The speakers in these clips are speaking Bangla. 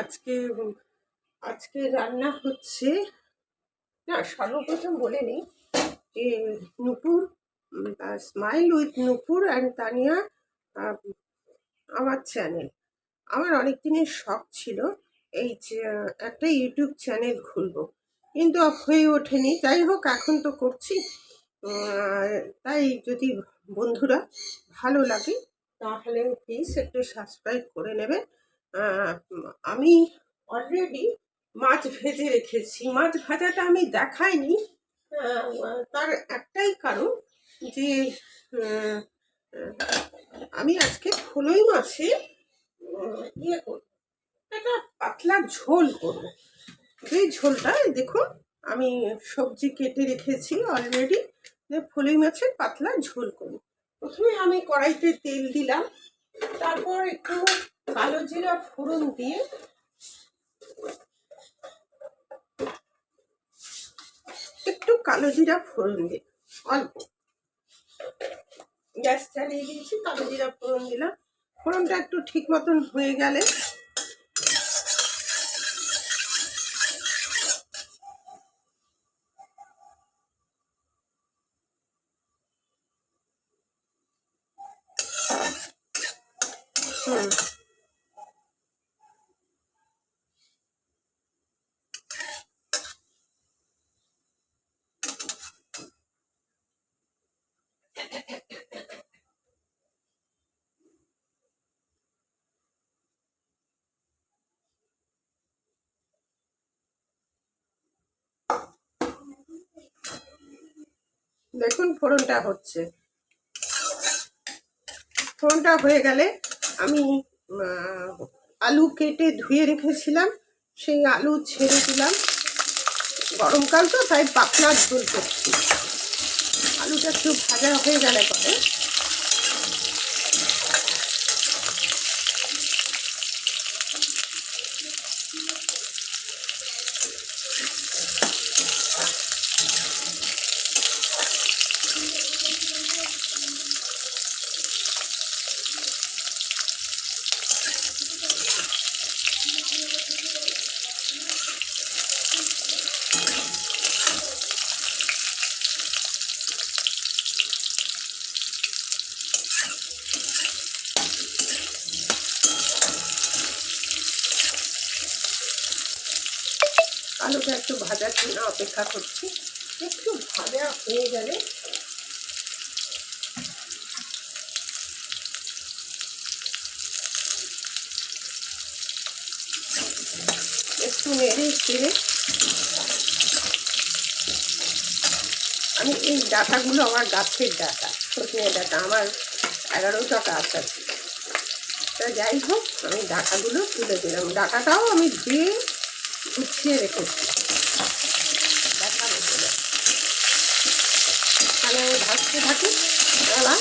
আজকে আজকে রান্না হচ্ছে না সর্বপ্রথম বলে নিই যে Nupur smile with Nupur and Tania আমার চ্যানেল আমার অনেক দিনের শখ ছিল এই একটা ইউটিউব চ্যানেল খুলবো। কিন্তু হয়ে ওঠেনি। যাই হোক এখন তো করছি। তাই যদি বন্ধুরা ভালো লাগে তাহলে প্লিজ একটু সাবস্ক্রাইব করে নেবে আহ, আমি অলরেডি মাছ ভেজে রেখেছি। মাছ ভাজাটা আমি দেখাইনি। তার একটাই কারণ যে আমি আজকে ফলই মাছে ইয়ে করব। একটা পাতলা ঝোল করব। এই ঝোলটা দেখুন, আমি সবজি কেটে রেখেছি অলরেডি ফলই মাছের পাতলা ঝোল করব। প্রথমে আমি কড়াইতে তেল দিলাম তারপর একটু কালো জিরা ফোড়ন দিয়ে একটু কালো জিরা ফোড়ন দিই অল্প। গ্যাস চালিয়ে দিয়েছি, কালো জিরা ফোড়ন দিলাম। ফোড়নটা একটু ঠিক মতন হয়ে গেলে দেখুন ফোড়নটা হচ্ছে। ফোড়নটা হয়ে গেলে আমি আলু কেটে ধুয়ে রেখেছিলাম, সেই আলু ছেড়ে দিলাম। গরমকাল তো, তাই পাতলা ঝোল করছি। আলুটা একটু ভাজা হয়ে গেলে পরে আলুটা একটু ভাজার জন্য অপেক্ষা করছি। একটু ভাজা হয়ে গেলে একটু নেড়ে চেড়ে। আমি এই ডাটাগুলো আমার গাছের ডাটা, সজনে ডাটা, আমার এগারোটা গাছ আছে। তা যাই হোক, আমি ডাটাগুলো তুলে দিলাম। ডাটাটাও আমি ধুয়ে গুছিয়ে রেখেছি। বলে তাহলে আমি ভাজতে থাকি এবার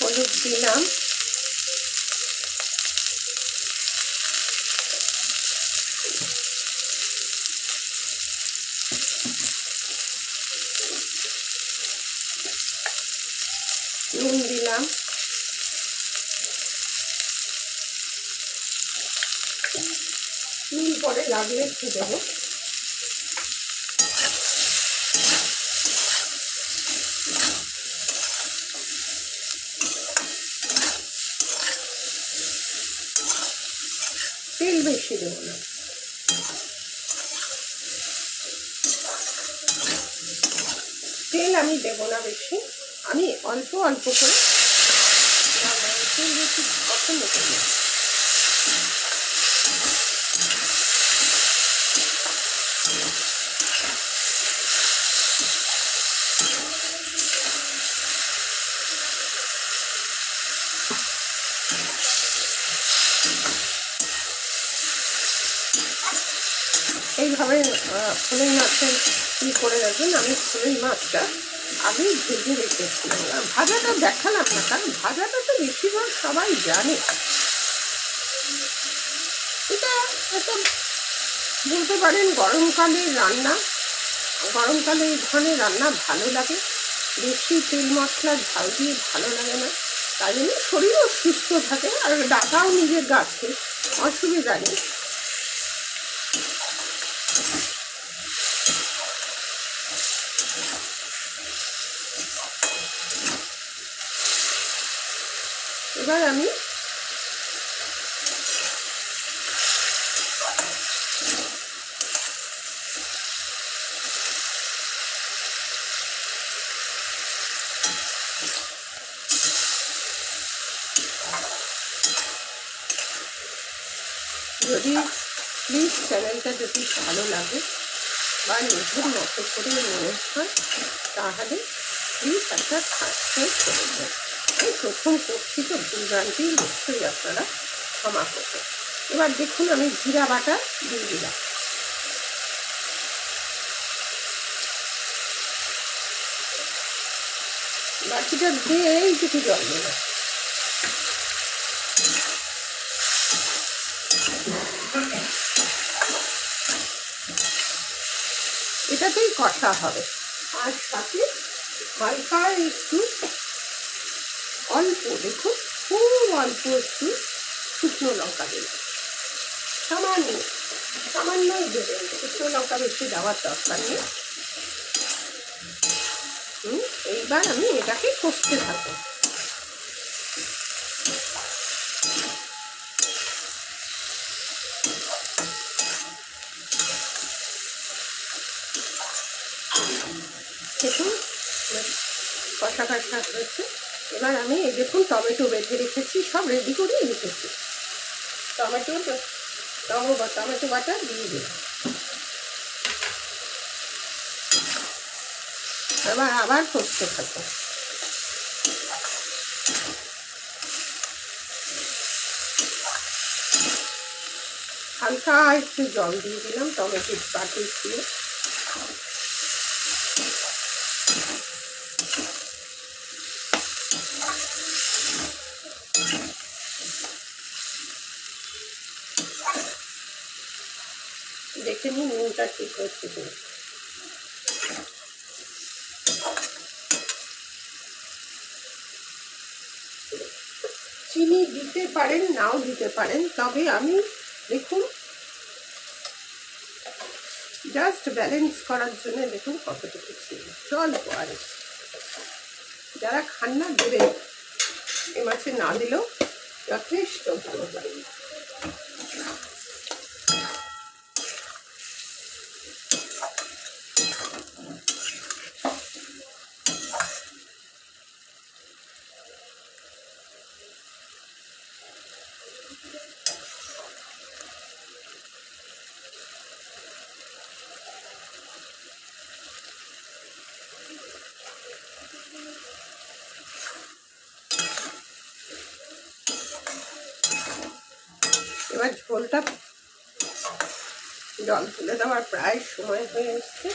হলুদ দিলাম। নুন দিলাম। নুন পরে লাগলে একটু দেবো তেল বেশি দেবো না তেল আমি দেবো না বেশি। আমি অল্প অল্প করে পছন্দ করি এইভাবে ফুলের মাছের কী করে রাখবেন। আমি ফুলের মাছটা আগেই ভেজে আর ভাজাটা দেখালাম না, কারণ ভাজাটা তো বেশিরভাগ সবাই জানে। এটা একটা বলতে পারেন গরমকালের রান্না, গরমকালে এই ধরনের রান্না ভালো লাগে। বেশি তেল মশলা, ঝাল দিয়ে ভালো লাগে না। তাই জন্য শরীরও সুস্থ থাকে, আর ডাকাও নিজের গাছে, অসুবিধা নেই। এবার আমি যদি প্লিজ চ্যানেলটা যদি ভালো লাগে বা নিজের মতো করে মনে হয়, তাহলে প্লিজ একটা সাবস্ক্রাইব করে দেবেন আমি প্রথম করছি তো ভুলভ্রান্তি নিশ্চয়ই আপনারা ক্ষমা করবেন এবার দেখুন আমি জিরা বাটা দিয়ে দিলাম বাকিটা দিয়ে এইটুকু জল দিলাম এটাতেই কষা হবে। আর সাথে হালকা একটু অল্প, দেখুন, খুব অল্প একটু শুকনো লঙ্কা দেবেন সামান্য সামান্যই দেবেন শুকনো লঙ্কা বেশি দেওয়ার দরকার নেই। এইবার আমি এটাকে কষতে থাকব। দেখুন কষা কষা হয়েছে। এবার আমি এই দেখুন টমেটো বেঁধে রেখেছি, সব রেডি করে রেখেছি। টমেটো টমেটো টমেটো বাটা দিয়ে দিলাম। এবার আবার করতে থাকব হালকা একটু জল দিয়ে দিলাম টমেটো বাটি দিয়ে। দেখে নিই নুনটা ঠিক হচ্ছে কিনা। চিনি দিতে পারেন, নাও দিতে পারেন, তবে আমি দেখুন জাস্ট ব্যালেন্স করার জন্য দেখুন কতটুকু চিনি। অল্প আর। যারা খান না দেবে এ মাছে না দিলেও যথেষ্ট ভালো লাগে এবার ঝোলটা জল তুলে দেওয়ার প্রায় সময় হয়ে এসছে।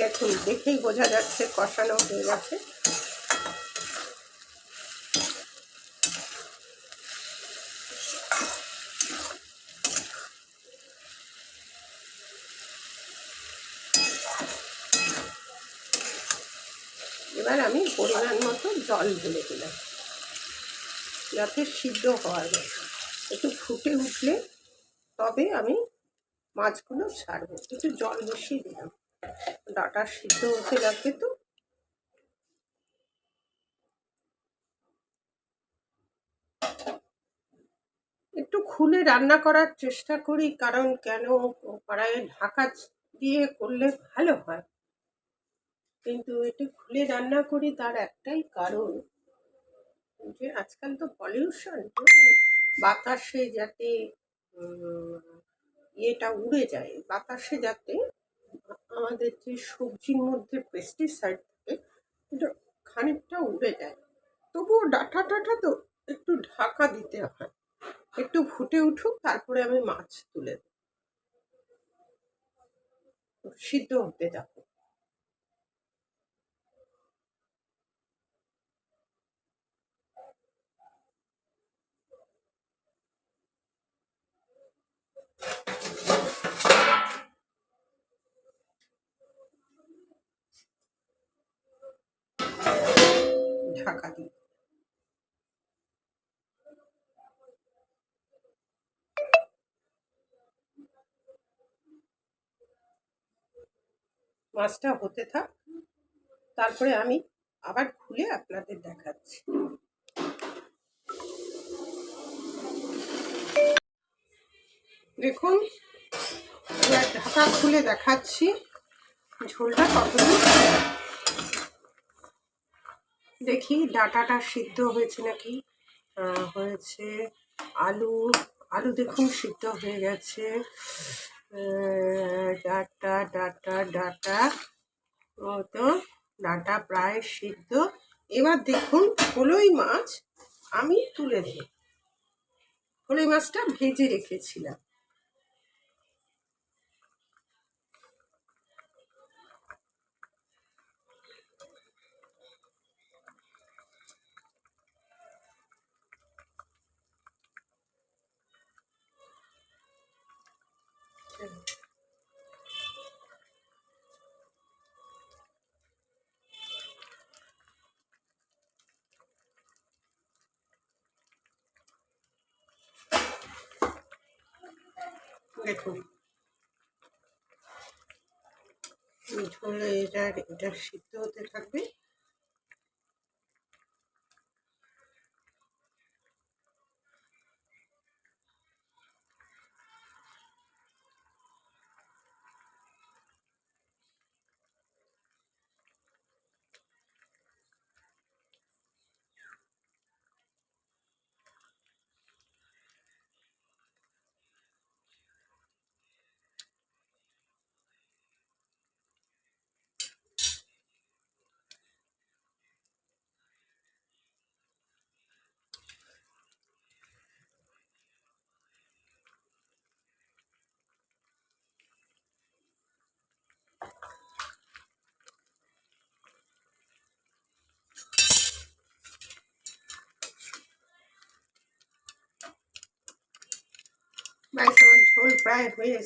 দেখুন দেখেই বোঝা যাচ্ছে, কষানো হয়ে গেছে। এবার আমি পরিমাণ মতো জল ঢেলে দিলাম, যাতে সিদ্ধ হওয়ার মতো। একটু ফুটে উঠলে তবে আমি মাছগুলো ছাড়বো, একটু জল বসিয়ে দিলাম। ডাটা সিদ্ধ হতে লাগবে তো? একটু খুলে রান্না করার চেষ্টা করি, কারণ কেন কড়াইয়ে ঢাকা দিয়ে করলে ভালো হয়। কিন্তু একটু খুলে রান্না করি, তার একটাই কারণ যে আজকাল তো পলিউশন বাতাসে যাতে ইয়েটা উড়ে যায়, বাতাসে যাতে আমাদের যে সবজির মধ্যে পেস্টিসাইড থাকে, এটা খানিকটা উড়ে যায়। তবুও ডাটা টাটা তো একটু ঢাকা দিতে হয়। একটু ফুটে উঠুক, তারপরে আমি মাছ তুলে দেব। সিদ্ধ হতে যাব। ঢাকা দিই। মাছটা হতে থাক, তারপরে আমি আবার খুলে আপনাদের দেখাচ্ছি। দেখুন ঢাকা খুলে দেখাচ্ছি ঝোলটা কতদূর। দেখি ডাটাটা সিদ্ধ হয়েছে নাকি? হয়েছে আলু আলু দেখুন সিদ্ধ হয়ে গেছে। Data data data. তো ডাটা প্রায় সিদ্ধ। এবার দেখুন ফলই মাছ আমি তুলে দিই ফলই মাছটা ভেজে রেখেছিলাম। এই ঝোলে এটা এটা সিদ্ধ হতে থাকবে ব্যাস আমার ঝোল প্রায় হয়ে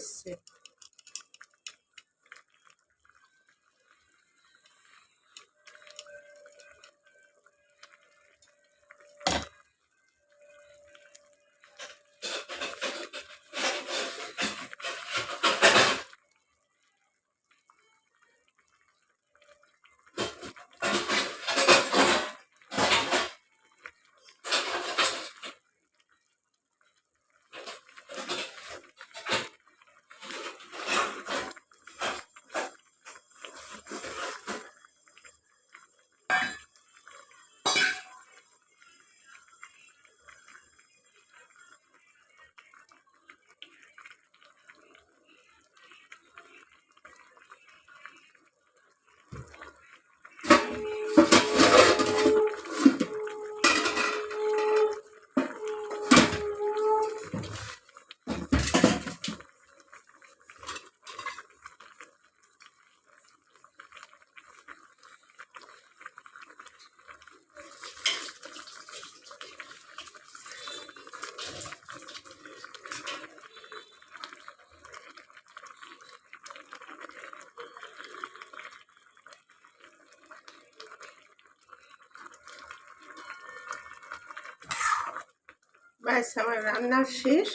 ব্যাস, আমার রান্না শেষ।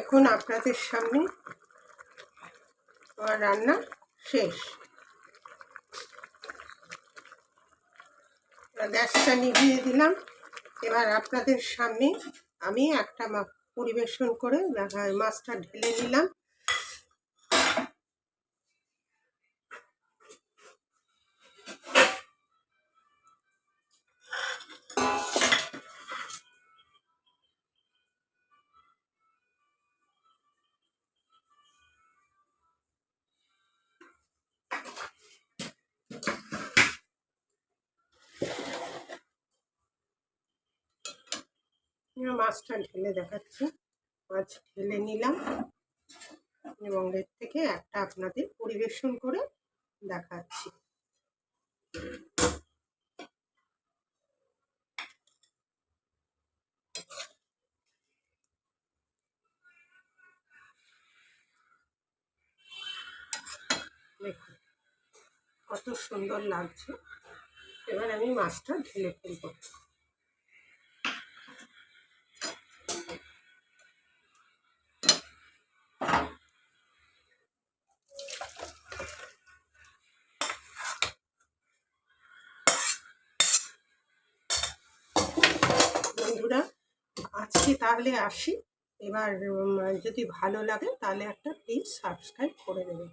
এখন আপনাদের সামনে আমার রান্না শেষ। গ্যাসটা নিভিয়ে দিলাম। এবার আপনাদের সামনে আমি একটা পরিবেশন করে মাছটা ঢেলে নিলাম। মাছটা ঢেলে দেখাচ্ছি। মাছ ঢেলে নিলাম এবং এর থেকে একটা আপনাদের পরিবেশন করে দেখাচ্ছি। দেখুন, কত সুন্দর লাগছে। এবার আমি মাছটা ঢেলে ফেলব বন্ধুরা আজকে তাহলে আসি। এবার যদি ভালো লাগে তাহলে একটা প্লিজ সাবস্ক্রাইব করে দেবেন